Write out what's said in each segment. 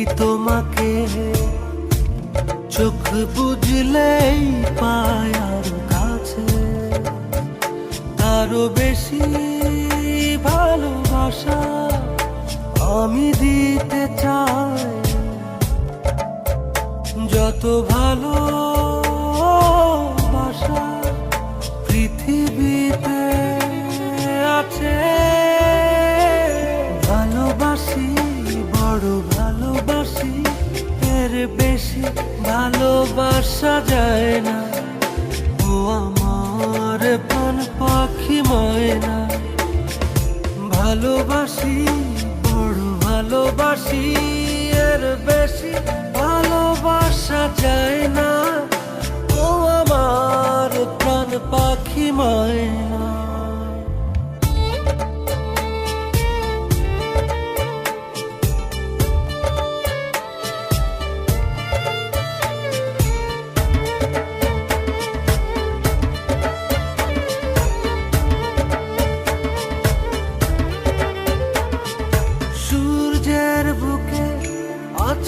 দেখি তোমাকে চোখ বুঝলেই পায়ার কাছে। তারও বেশি ভালোবাসা আমি দিতে চাই। যত ভালো এর বেশি ভালোবাসা যায় না। ও আমার প্রাণ পাখি ময়না। ভালোবাসি, বড় ভালোবাসি, এর বেশি ভালোবাসা যায় না। ও আমার প্রাণ পাখি ময়না।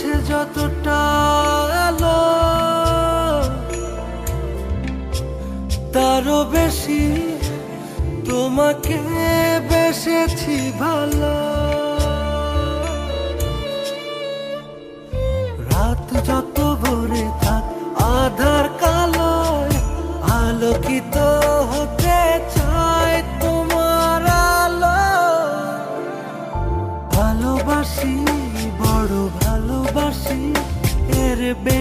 আছে যতটা আলো, তারও বেশি তোমাকে বেসেছি ভালো। রাত যত ভরে থাক, আধার কালো, আলোকিত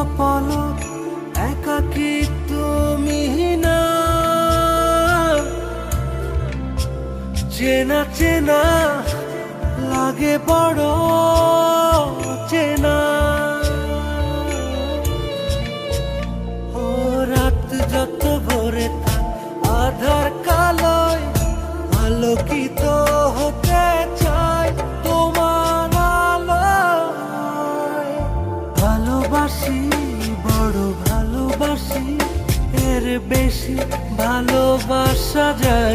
অপলক একাকি তুমি না চেনা চেনা লাগে বড় চেনা। ভালোবাসি বড় ভালোবাসি এর বেশি ভালোবাসা যায়।